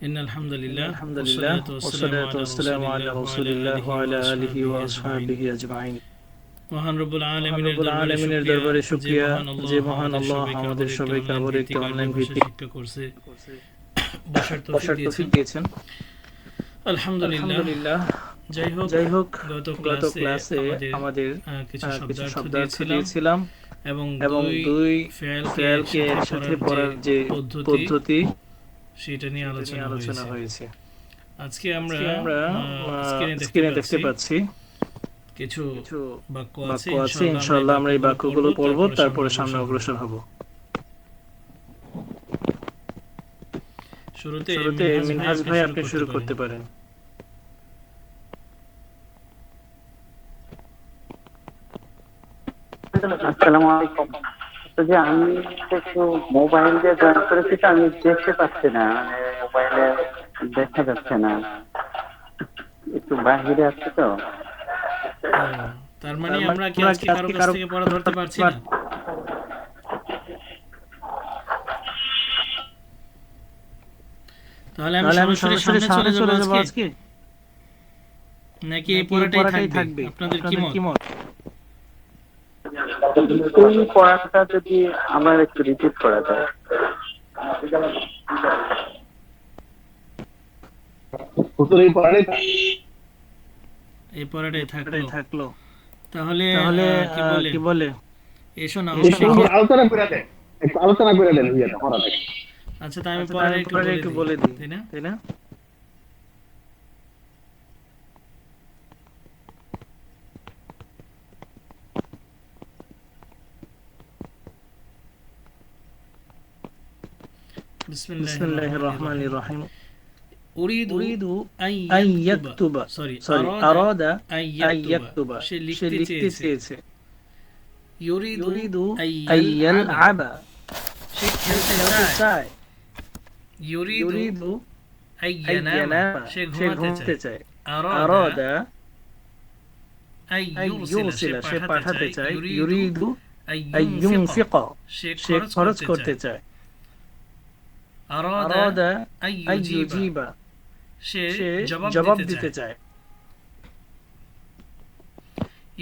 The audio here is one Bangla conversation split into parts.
إن الحمد لله الحمد لله والصلاة والسلام على رسول الله وعلى آله وأصحابه أجمعين মহান রব্বুল আলমিনের রব্বুল আলমিনের দরবারে শুকরিয়া যে মহান আল্লাহ আমাদের সবাইকে আবার একটি অনলাইন ভিত্তিক শিক্ষা করছে বসার বসার তৌফিক তৌফিক দিয়েছেন দিয়েছেন আলহামদুলিল্লাহ আলহামদুলিল্লাহ যাই হোক যাই হোক গত গত ক্লাসে ক্লাসে আমাদের আমাদের আহ, কিছু আহ, কিছু শব্দার্থ শব্দার্থ দিয়েছিলাম দিয়েছিলাম এবং এবং দুই দুই ফেলকে ফেলকে একসাথে পড়ার যে পদ্ধতি পদ্ধতি সেটা নিয়ে আলোচনা আলোচনা হয়েছে। আজকে আমরা আমরা স্ক্রিনে দেখতে পাচ্ছি কিছু কিছু বাক্য আছে। আছে। ইনশাআল্লাহ আমরা এই বাক্যগুলো পড়ব তারপরে সামনে অগ্রসর হব। শুরুতে শুরুতে মিনহাজ ভাই আপনি শুরু করতে পারেন। আসসালামু আলাইকুম। তো যে আমি একটু মোবাইল দিয়ে জয়েন করেছি তো আমি দেখতে পাচ্ছি না মানে মোবাইলে দেখা যাচ্ছে না। একটু বাহিরে আছে তো। তার মানে আমরা কি আজকে কারও কাছ থেকে পড়া ধরতে পারছি না? তাহলে আমি সরাসরি সামনে চলে যাব আজকে? নাকি এই পড়াটাই থাকবে? থাকবে। আপনাদের কি আপনাদের কি মত? এই পড়াটা যদি আমার একটু রিপিট করা যায়। এই পড়াটাই এই থাকল। থাকল। তাহলে তাহলে কি বলে কি বলে এসো না। আলোচনা করে। দেন। আলোচনা করে দেন আচ্ছা তাই আমি আচ্ছা, পরে একটু বলে দিই। তাই না? তাই না? বিসমিল্লাহির বিসমিল্লাহির রহমানির রহমানির রহিম রহিম উরিদু উরিদু আন আন ইয়াকতুবা ইয়াকতুবা সরি সরি আরাদা আরাদা আন আন ইয়াকতুবা ইয়াকতুবা সে সে লিখতে লিখতে চেয়েছে চেয়েছে ইউরিদু ইউরিদু আন আন ইয়ালআবা ইয়ালআবা সে খেলতে খেলতে চায় চায় আরাদা ইউরসিলা সে জবাব দিতে চায়।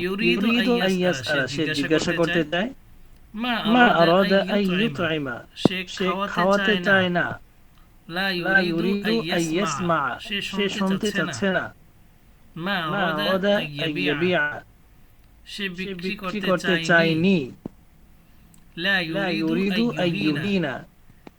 ইউরিদু ইউরিদু আন আন ইয়াসআলা ইয়াসআলা সে জিজ্ঞাসা করতে চায় মা আরাদা ইউতইমা সে খাওয়াতে চায় না। লা ইউরিদু ইউরিদু আন আন ইয়াসমা। ইয়াসমা। সে শুনতে চাচ্ছে না। মা আরাদা ইয়াবিআ সে বিক্রি করতে চায়নি। লা ইউরিদু ইউরিদু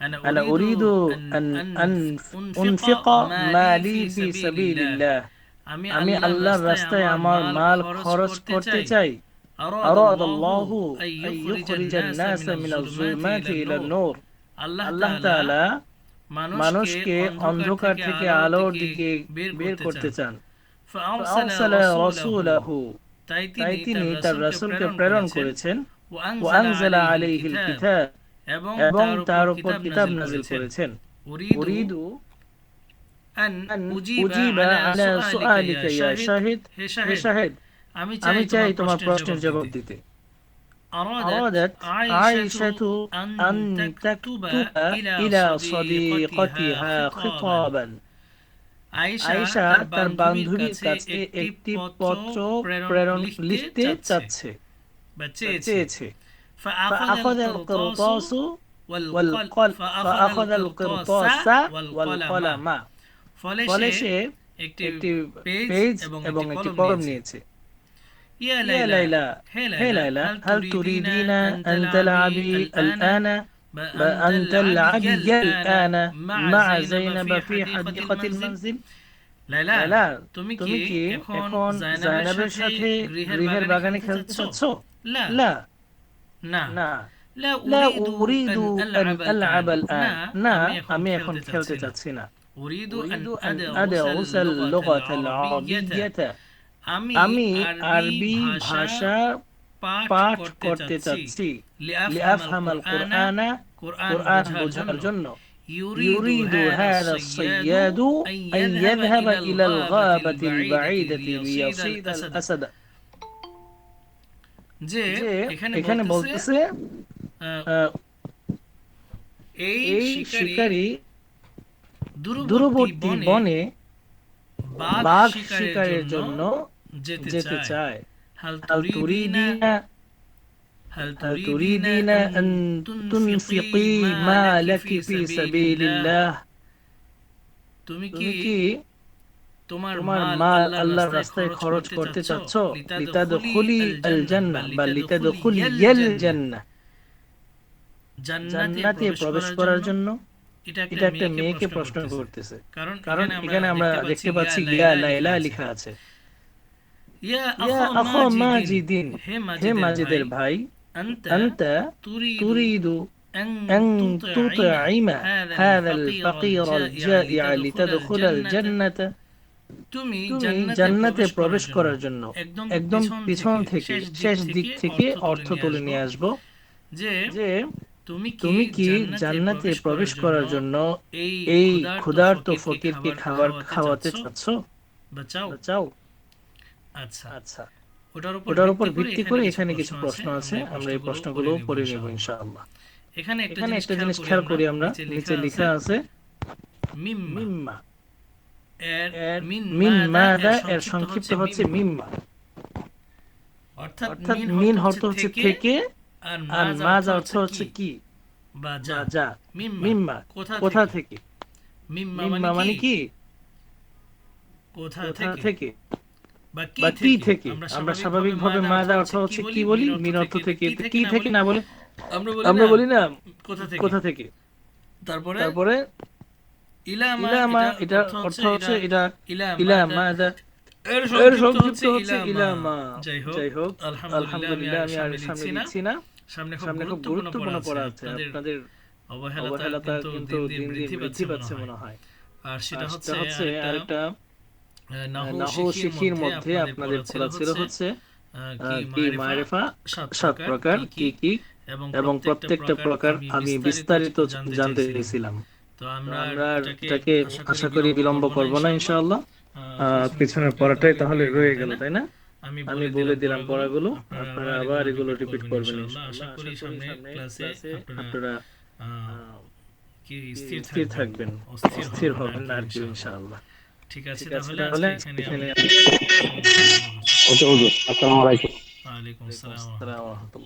أنا أنا أريد أريد أن أن أنفق أنفق مالي مالي في في سبيل سبيل الله الله আমি আমি আল্লাহর রাস্তায় আমার মাল খরচ করতে চাই أراد الله أن يخرج الناس من الظلمات إلى النور আল্লাহ আল্লাহ তাআলা মানুষকে মানুষকে অন্ধকার থেকে আলোর দিকে বের করতে চান فأرسل رسوله তাই তাই তিনি তিনি তার রাসূলকে প্রেরণ করেছেন وأنزل وأنزل عليه عليه الكتاب الكتاب এবং এবং তার তার উপর উপর কিতাব কিতাব নাজিল নাজিল করেছেন করেছেন أريد أريد أن أن أجيب أجيب على على سؤالك سؤالك يا يا شاهد شاهد হে হে শাহিদ শাহিদ আমি আমি চাই চাই তোমার তোমার প্রশ্নের প্রশ্নের জবাব জবাব দিতে দিতে أرادت أرادت عائشة عائشة أن أن تكتب تكتب إلى إلى صديقتها صديقتها خطابا خطابا আয়েশা আয়েশা তার তার বান্ধবীর বান্ধবীর কাছে কাছে একটি একটি পত্র পত্র প্রেরণ প্রেরণ লিখতে লিখতে চাচ্ছে চাচ্ছে বা চেয়েছে চেয়েছে فأخذ فأخذ القرطاس القرطاس والقل فأخذ القرطاس والقلم ফলে ফলে সে সে একটি একটি পেজ পেজ এবং এবং একটি একটি কলম কলম নিয়েছে নিয়েছে ইয়া يا লাইলা ليلى হে هي ليلى هل تريدين أن تلعبي الآن أن تلعبي الآن مع زينب في حديقة المنزل লাইলা লাইলা তুমি তুমি কি কি এখন এখন জায়নাবের সাথে গৃহের বাগানে খেলতে চাচ্ছ লা لا না না لا لا أريد أريد أن أن ألعب ألعب الآن الآن না আমি এখন খেলতে খেলতে চাচ্ছি না। চাচ্ছি না أريد أريد أن أن أدرس أدرس اللغة العربية আমি আমি আরবি আরবি ভাষা ভাষা পাঠ পাঠ করতে করতে চাচ্ছি চাচ্ছি লিআফহাম لأفهم القرآن القرآن قرآن قرآن বোঝার বোঝার জন্য জন্য يريد هذا الصياد أن يذهب إلى الغابة البعيدة ليصيد الأسد الأسد যে যে এখানে এখানে বলতেছে বলতেছে আহ, আহ, এই এই শিকারী শিকারী দূরবর্তী দূরবর্তী বনে বনে বাঘ বাঘ শিকারের শিকারের জন্য জন্য যেতে যেতে চায় চায় هل هل تريدين تريدين هل هل تريدين تريدين أن أن تنفقي تنفقي ما ما لك لك في في سبيل سبيل الله الله তুমি তুমি কি কি তোমার তোমার মাল মাল আল্লাহর আল্লাহর রাস্তায় রাস্তায় খরচ খরচ করতে করতে চাচ্ছ চাচ্ছ লিতাদখুলি লিতাদখুলি আল আল জান্নাহ জান্নাহ বা বা লিতাদখুলি লিতাদখুলি ইয়াল ইয়াল জান্নাহ জান্নাহ জান্নাতে জান্নাতে প্রবেশ করার জন্য এটা এটা একটা মেয়েকে প্রশ্ন করতেছে করতেছে কারণ কারণ এখানে আমরা দেখতে পাচ্ছি গিয়া ইয়া লাইলা লাইলা লেখা আছে ইয়া ইয়া আখা আখা মাজিদিন মাজিদিন হে হে মাজিদের মাজিদের ভাই ভাই আনতা أنت তুরিদু تريد أن أن تطعم تطعم هذا هذا الفقير الفقير الجائع الجائع لتدخل لتدخل الجنة الجنة তুমি জান্নাতে প্রবেশ করার জন্য একদম পিছন থেকে শেষ দিক থেকে অর্থ তুলে নিয়ে আসব। যে তুমি কি জান্নাতে প্রবেশ করার জন্য এই ক্ষুধার্ত ফকিরকে খাবার খাওয়াতে চাচ্ছ? চাচ্ছ? বা চাও চাও আচ্ছা। আচ্ছা। ওটার উপর ভিত্তি করে এখানে কিছু প্রশ্ন আছে। আমরা এই প্রশ্নগুলো পড়ে নেব ইনশাআল্লাহ। এখানে একটা জিনিস খেয়াল করি আমরা। নিচে লেখা আছে মিম্মা। এর মিন মিন মাদা এর সংক্ষিপ্ত হচ্ছে মিম্মা অর্থাৎ মিন অর্থ হচ্ছে থেকে আর মাজ মাজ অর্থ হচ্ছে কি? বা যা মিম্মা কোথা থেকে? মিম্মা মিম্মা মানে কি? কোথা থেকে? বা কি থেকে? আমরা স্বাভাবিকভাবে মাদা অর্থ হচ্ছে কি বলি? মিন অর্থ থেকে। কি থেকে না বলে? আমরা আমরা বলি না। কোথা থেকে? কোথা থেকে? তারপরে? তারপরে? ইলামা এটা এটা অর্থ হচ্ছে এটা ইলামা দা এর সংক্ষিপ্ত হচ্ছে ইলামা। যাই হোক আলহামদুলিল্লাহ আমি আর সামনে দিচ্ছি না। সামনে খুব গুরুত্বপূর্ণ পড়া আছে। আপনাদের কিন্তু দিন দিন বৃদ্ধি পাচ্ছে মনে হয়। আর সেটা হচ্ছে আরেকটা নাহু শিখির মধ্যে আপনাদের পড়া ছিল হচ্ছে কি মারিফা সাত প্রকার কি কি? এবং প্রত্যেকটা প্রকার আমি বিস্তারিত জানতে চেয়েছিলাম তো আমরা এটাকে আশা করি বিলম্ব করব না ইনশাআল্লাহ। পিছনের পড়াটাই তাহলে রয়ে গেল তাই না? আমি বলে দিলাম পড়াগুলো আপনারা আবার এগুলো রিপিট করবেন আশা করি সামনে ক্লাসে আপনারা কি স্থির থাকবেন? অস্থির স্থির হবেন না আর কি ইনশাআল্লাহ। ঠিক আছে তাহলে এখানে ওকে আসসালামু আলাইকুম। ওয়ালাইকুম আসসালাম আসসালামু আলাইকুম